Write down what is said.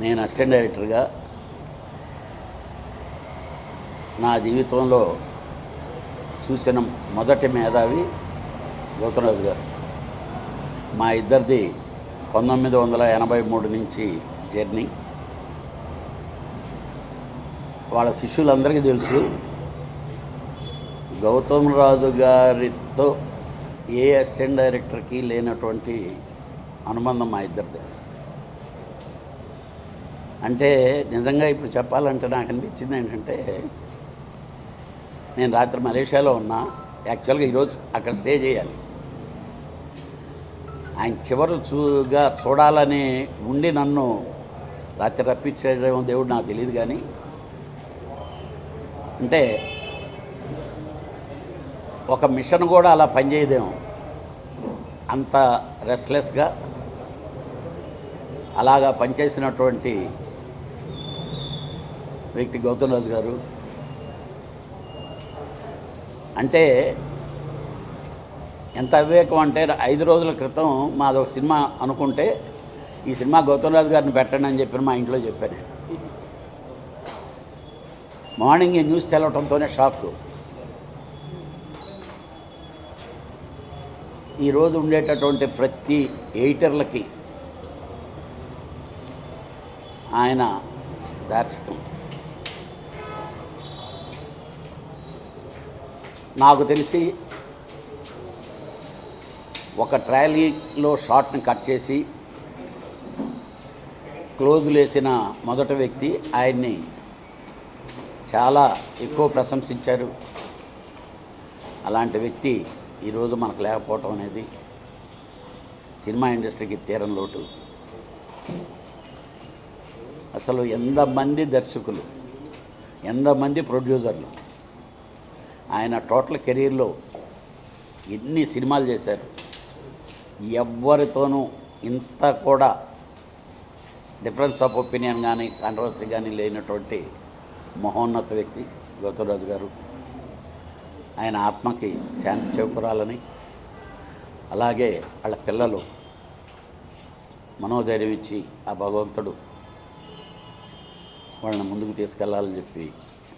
నేను అసిస్టెంట్ డైరెక్టర్గా నా జీవితంలో చూసిన మొదటి మేధావి గౌతమరాజు గారు. మా ఇద్దరిది పంతొమ్మిది వందల ఎనభై మూడు నుంచి జర్నీ. వాళ్ళ శిష్యులందరికీ తెలుసు గౌతమ్ రాజు గారితో ఏ అసిస్టెంట్ డైరెక్టర్కి లేనటువంటి అనుబంధం మా ఇద్దరిది. అంటే నిజంగా ఇప్పుడు చెప్పాలంటే నాకు అనిపించింది ఏంటంటే నేను రాత్రి మలేషియాలో ఉన్నా యాక్చువల్గా ఈరోజు అక్కడ స్టే చేయాలి. ఆయన చివరి చూగా చూడాలని ఉండి నన్ను రాత్రి రప్పించేమో దేవుడు నాకు తెలియదు కానీ అంటే ఒక మిషన్ కూడా అలా పనిచేయదేమో. అంత రెస్ట్లెస్గా అలాగా పనిచేసినటువంటి వ్యక్తి గౌతమ్ రాజు గారు. అంటే ఎంత అవివేకం అంటే ఐదు రోజుల క్రితం మాది ఒక సినిమా అనుకుంటే ఈ సినిమా గౌతమ్ రాజు గారిని పెట్టండి అని చెప్పి మా ఇంట్లో చెప్పాను మార్నింగ్ ఈ న్యూస్ తెలవటంతోనే షాక్. ఈరోజు ఉండేటటువంటి ప్రతి ఎయిటర్లకి ఆయన దార్శకం. నాకు తెలిసి ఒక ట్రాలీలో షార్ట్ని కట్ చేసి క్లోజ్ లేసిన మొదటి వ్యక్తి ఆయన్ని చాలా ఎక్కువ ప్రశంసించారు. అలాంటి వ్యక్తి ఈరోజు మనకు లేకపోవటం అనేది సినిమా ఇండస్ట్రీకి తీరం లోటు. అసలు ఎంతమంది దర్శకులు ఎంతమంది ప్రొడ్యూసర్లు ఆయన టోటల్ కెరీర్లో ఎన్ని సినిమాలు చేశారు ఎవ్వరితోనూ ఇంత కూడా డిఫరెన్స్ ఆఫ్ ఒపీనియన్ కానీ కాంట్రవర్సీ కానీ లేనటువంటి మహోన్నత వ్యక్తి గౌతమరాజు గారు. ఆయన ఆత్మకి శాంతి చేకూరాలని అలాగే వాళ్ళ పిల్లలు మనోధైర్యం ఇచ్చి ఆ భగవంతుడు వాళ్ళని ముందుకు తీసుకెళ్ళాలని చెప్పి